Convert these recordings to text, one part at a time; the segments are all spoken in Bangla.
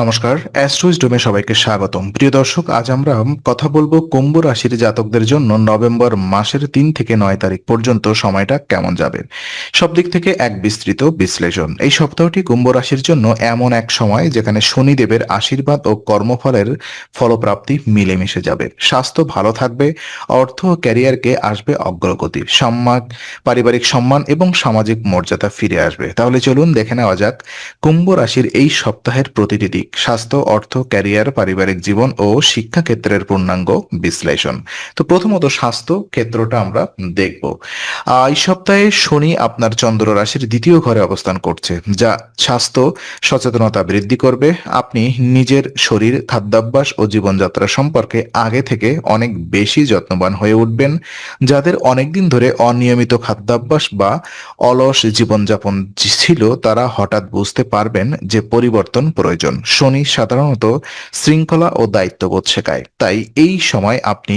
নমস্কার অ্যাস্ট্রোইজ ডোমে সবাইকে স্বাগতম। প্রিয় দর্শক, আজ আমরা কথা বলব কুম্ভ রাশির জাতকদের জন্য নভেম্বর মাসের তিন থেকে নয় তারিখ পর্যন্ত সময়টা কেমন যাবে। সব দিক থেকে এক বিস্তৃত বিশ্লেষণ। এই সপ্তাহটি কুম্ভ রাশির জন্য এমন এক সময় যেখানে শনিদেবের আশীর্বাদ ও কর্মফলের ফলপ্রাপ্তি মিলেমিশে যাবে। স্বাস্থ্য ভালো থাকবে, অর্থ ও ক্যারিয়ারকে আসবে অগ্রগতি সম্মান, পারিবারিক সম্মান এবং সামাজিক মর্যাদা ফিরে আসবে। তাহলে চলুন দেখে নেওয়া যাক কুম্ভ রাশির এই সপ্তাহের প্রতিটি দিক। স্বাস্থ্য, অর্থ, ক্যারিয়ার, পারিবারিক জীবন ও শিক্ষা ক্ষেত্রের পূর্ণাঙ্গ বিশ্লেষণ। তো প্রথমত স্বাস্থ্য ক্ষেত্রটা আমরা দেখব। এই সপ্তাহে শনি আপনার চন্দ্র রাশির দ্বিতীয় ঘরে অবস্থান করছে, যা স্বাস্থ্য সচেতনতা বৃদ্ধি করবে। আপনি নিজের শরীর, খাদ্যাভ্যাস ও জীবনযাত্রা সম্পর্কে আগে থেকে অনেক বেশি যত্নবান হয়ে উঠবেন, যাদের অনেকদিন ধরে অনিয়মিত খাদ্যাভ্যাস বা অলস জীবনযাপন ছিল, তারা হঠাৎ বুঝতে পারবেন যে পরিবর্তন প্রয়োজন। শনি সাধারণত শৃঙ্খলা ও দায়িত্ববোধ শেখায়। তাই এই সময় আপনি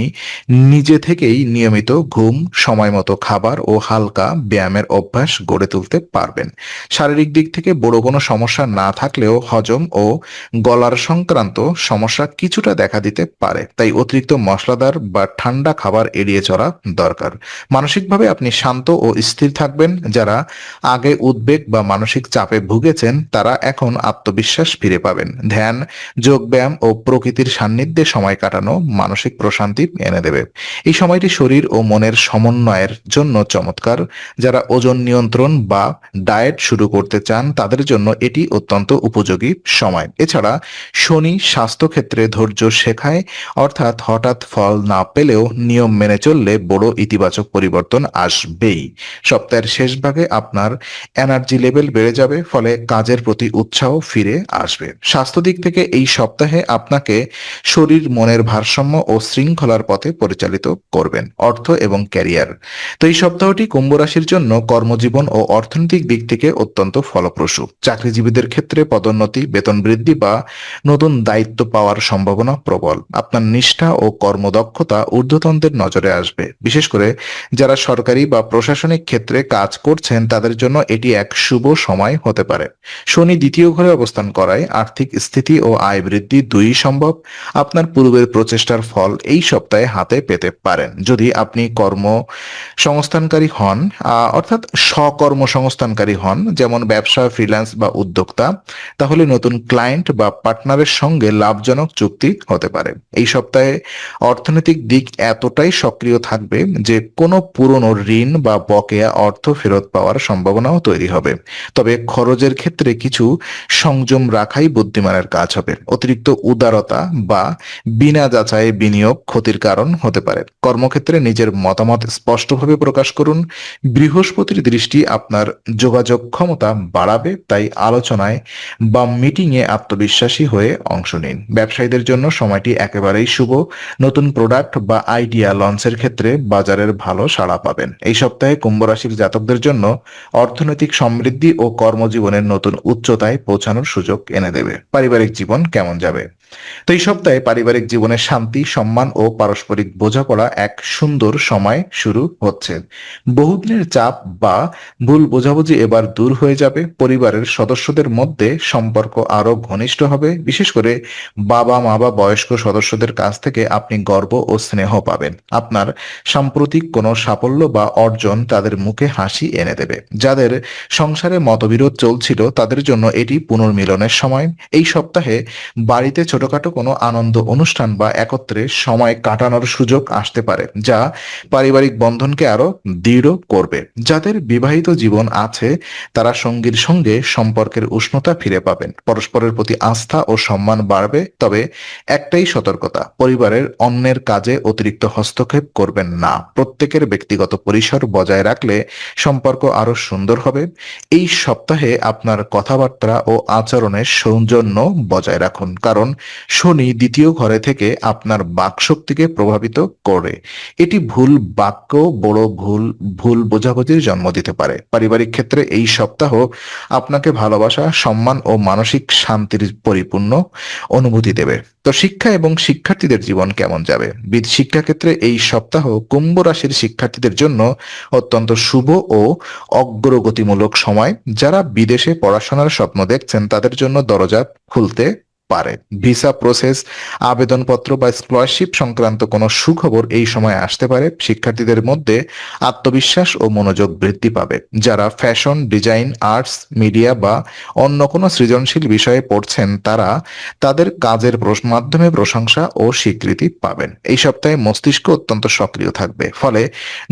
নিজে থেকেই নিয়মিত ঘুম, সময় মতো খাবার ও হালকা ব্যায়ামের অভ্যাস গড়ে তুলতে পারবেন। শারীরিক দিক থেকে বড় কোনো সমস্যা না থাকলেও হজম ও গলার সংক্রান্ত সমস্যা কিছুটা দেখা দিতে পারে। তাই অতিরিক্ত মশলাদার বা ঠান্ডা খাবার এড়িয়ে চলা দরকার। মানসিকভাবে আপনি শান্ত ও স্থির থাকবেন। যারা আগে উদ্বেগ বা মানসিক চাপে ভুগেছেন, তারা এখন আত্মবিশ্বাস ফিরে পাবেন। ধ্যান, যোগব্যায়াম ও প্রকৃতির সান্নিধ্যে সময় কাটানো মানসিক প্রশান্তি এনে দেবে। এই সময়টি শরীর ও মনের সমন্বয়ের জন্য চমৎকার। যারা ওজন নিয়ন্ত্রণ বা ডায়েট শুরু করতে চান, তাদের জন্য এটি অত্যন্ত উপযোগী সময়। এছাড়া শনি স্বাস্থ্য ক্ষেত্রে ধৈর্য শেখায়, অর্থাৎ হঠাৎ ফল না পেলেও নিয়ম মেনে চললে বড় ইতিবাচক পরিবর্তন আসবেই। সপ্তাহের শেষ ভাগে আপনার এনার্জি লেভেল বেড়ে যাবে, ফলে কাজের প্রতি উৎসাহ ফিরে আসবে। স্বাস্থ্য দিক থেকে এই সপ্তাহে আপনাকে শরীর, মনের ভারসাম্য ও শৃঙ্খলার পথে পরিচালিত করবেন, অর্থ এবং ক্যারিয়ার। তো এই সপ্তাহটি কুম্ভ রাশির জন্য কর্মজীবন ও অর্থনৈতিক দিক থেকে অত্যন্ত ফলপ্রসূ। চাকরিজীবীদের ক্ষেত্রে পদোন্নতি, বেতন বৃদ্ধি বা নতুন দায়িত্ব পাওয়ার সম্ভাবনা প্রবল। আপনার নিষ্ঠা ও কর্মদক্ষতা ঊর্ধ্বতনদের নজরে আসবে। বিশেষ করে যারা সরকারি বা প্রশাসনিক ক্ষেত্রে কাজ করছেন, তাদের জন্য এটি এক শুভ সময় হতে পারে। শনি দ্বিতীয় ঘরে অবস্থান করায় আর্থিক স্থিতি ও আয় বৃদ্ধি দুই সম্ভব। আপনার পূর্বের প্রচেষ্টার ফল এই সপ্তাহে হাতে পেতে পারেন। যদি আপনি কর্ম সংস্থানকারী হন অর্থাৎ স্বকর্মসংস্থানকারী হন, যেমন ব্যবসা ফ্রিল্যান্স বা উদ্যোক্তা, তাহলে নতুন ক্লায়েন্ট বা পার্টনারের সঙ্গে লাভজনক চুক্তি হতে পারে। এই সপ্তাহে অর্থনৈতিক দিক এতটাই সক্রিয় থাকবে যে কোনো পুরনো ঋণ বা বকেয়া অর্থ ফেরত পাওয়ার সম্ভাবনাও তৈরি হবে। তবে খরচের ক্ষেত্রে কিছু সংযম রাখাই বুদ্ধিমানের কাজ হবে। অতিরিক্ত উদারতা বা বিনা যাচাই বিনিয়োগ ক্ষতির কারণ হতে পারে। কর্মক্ষেত্রে নিজের মতামত স্পষ্টভাবে প্রকাশ করুন। বৃহস্পতির দৃষ্টি আপনার যোগাযোগ ক্ষমতা বাড়াবে, তাই আলোচনায় বা মিটিং এ আত্মবিশ্বাসী হয়ে অংশ নিন। ব্যবসায়ীদের জন্য সময়টি একেবারেই শুভ। নতুন প্রোডাক্ট বা আইডিয়া লঞ্চের ক্ষেত্রে বাজারের ভালো সাড়া পাবেন। এই সপ্তাহে কুম্ভ রাশির জাতকদের জন্য অর্থনৈতিক সমৃদ্ধি ও কর্মজীবনের নতুন উচ্চতায় পৌঁছানোর সুযোগ এনে দেবে। পারিবারিক জীবন কেমন যাবে? তো এই সপ্তাহে পারিবারিক জীবনে শান্তি, সম্মান ও পারস্পরিক বোঝাপড়া এক সুন্দর সময় শুরু হচ্ছে। বহুদিনের চাপ বা ভুল বোঝাবুঝি এবার দূর হয়ে যাবে। পরিবারের সদস্যদের মধ্যে সম্পর্ক আরও ঘনিষ্ঠ হবে। বিশেষ করে বাবা, মা বা বয়স্ক সদস্যদের কাছ থেকে আপনি গর্ব ও স্নেহ পাবেন। আপনার সাম্প্রতিক কোনো সাফল্য বা অর্জন তাদের মুখে হাসি এনে দেবে। যাদের সংসারে মতবিরোধ চলছিল তাদের জন্য এটি পুনর্মিলনের সময়। এই সপ্তাহে বাড়িতে ছোটখাটো কোনো আনন্দ অনুষ্ঠান বা একত্রে সময় কাটানোর সুযোগ আসতে পারে, যা পারিবারিক বন্ধনকে আরও দৃঢ় করবে। যাদের বিবাহিত জীবন আছে, তারা সঙ্গীর সঙ্গে সম্পর্কের উষ্ণতা ফিরে পাবেন। পরস্পরের প্রতি আস্থা ও সম্মান বাড়বে, তবে একটাই সতর্কতা, পরিবারের অন্যের কাজে অতিরিক্ত হস্তক্ষেপ করবেন না। প্রত্যেকের ব্যক্তিগত পরিসর বজায় রাখলে সম্পর্ক আরও সুন্দর হবে। এই সপ্তাহে আপনার কথাবার্তা ও আচরণের সৌজন্য বজায় রাখুন, কারণ শনি দ্বিতীয় ঘরে থেকে আপনার বাকশক্তিকে প্রভাবিত করে। এটি ভুল বাক্য, বড় ভুল ভুল বোঝাবুঝির জন্ম দিতে পারে। পারিবারিক ক্ষেত্রে এই সপ্তাহ আপনাকে ভালোবাসা, সম্মান ও মানসিক শান্তির পরিপূর্ণ অনুভূতি দেবে। তো শিক্ষা এবং শিক্ষার্থীদের জীবন কেমন যাবে? শিক্ষাক্ষেত্রে এই সপ্তাহ কুম্ভ রাশির শিক্ষার্থীদের জন্য অত্যন্ত শুভ ও অগ্রগতিমূলক সময়। যারা বিদেশে পড়াশোনার স্বপ্ন দেখছেন, তাদের জন্য দরজা খুলতে পারে। ভিসা প্রসেস, আবেদনপত্র বা স্কলারশিপ সংক্রান্ত কোনো সুখবর এই সময় আসতে পারে। শিক্ষার্থীদের মধ্যে আত্মবিশ্বাস ও মনোযোগ বৃদ্ধি পাবে। যারা ফ্যাশন, ডিজাইন, আর্টস, মিডিয়া বা অন্য কোনো সৃজনশীল বিষয়ে পড়ছেন তারা তাদের কাজের মাধ্যমে প্রশংসা ও স্বীকৃতি পাবেন। এই সপ্তাহে মস্তিষ্ক অত্যন্ত সক্রিয় থাকবে। ফলে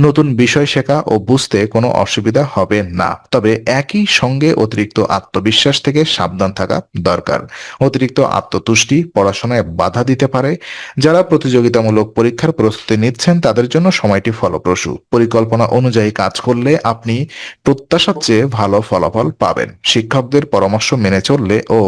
নতুন বিষয় শেখা ও বুঝতে কোনো অসুবিধা হবে না। তবে একই সঙ্গে অতিরিক্ত আত্মবিশ্বাস থেকে সাবধান থাকা দরকার। অতিরিক্ত আত্মতুষ্টি, পড়াশোনায় বাধা দিতে পারে। যারা প্রতিযোগিতামূলক পরীক্ষার প্রস্তুতি নিচ্ছেন, তাদের জন্য সময়টি ফলপ্রসূ। পরিকল্পনা অনুযায়ী কাজ করলে আপনি প্রত্যাশার চেয়ে ভালো ফলাফল পাবেন। শিক্ষকদের পরামর্শ মেনে চললে ও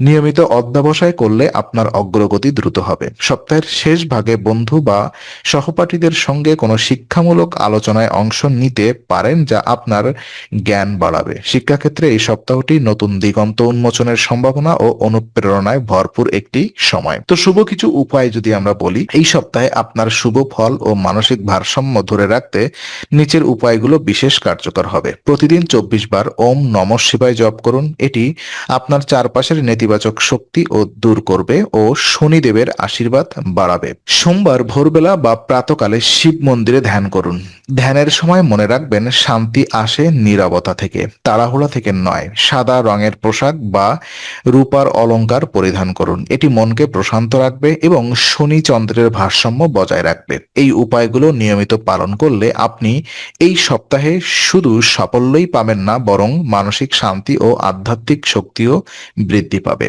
নিয়মিত অধ্যবসায় করলে আপনার অগ্রগতি দ্রুত হবে। সপ্তাহের শেষ ভাগে বন্ধু বা সহপাঠীদের সঙ্গে কোনো শিক্ষামূলক আলোচনায় অংশ নিতে পারেন, যা আপনার জ্ঞান বাড়াবে। শিক্ষাক্ষেত্রে এই সপ্তাহটি নতুন দিগন্ত উন্মোচনের সম্ভাবনা ও অনুপ্রেরণায় ভরপুর একটি সময়। তো শুভ কিছু উপায় যদি আমরা বলি, এই সপ্তাহে আপনার শুভ ফল ও মানসিক ভারসাম্য ধরে রাখতে নিচের উপায়গুলো বিশেষ কার্যকর হবে। প্রতিদিন চব্বিশ বার ওম নম শিবায় জপ করুন। এটি আপনার চারপাশের নেতিবাচক শক্তি ও দূর করবে ও শনিদেবের আশীর্বাদ বাড়াবে। সোমবার ভোরবেলা বা প্রাতকালে শিব মন্দিরে ধ্যান করুন। ধ্যানের সময় মনে রাখবেন শান্তি আসে নীরবতা থেকে। তাড়াহুড়া থেকে নয়, সাদা রঙের পোশাক বা রূপার অলংকার পরিধান করুন। এটি মনকে প্রশান্ত রাখবে এবং শনি চন্দ্রের ভারসাম্য বজায় রাখবে। এই উপায়গুলো নিয়মিত পালন করলে আপনি এই সপ্তাহে শুধু সাফল্যই পাবেন না, বরং মানসিক শান্তি ও আধ্যাত্মিক শক্তিও বৃদ্ধি পাবে।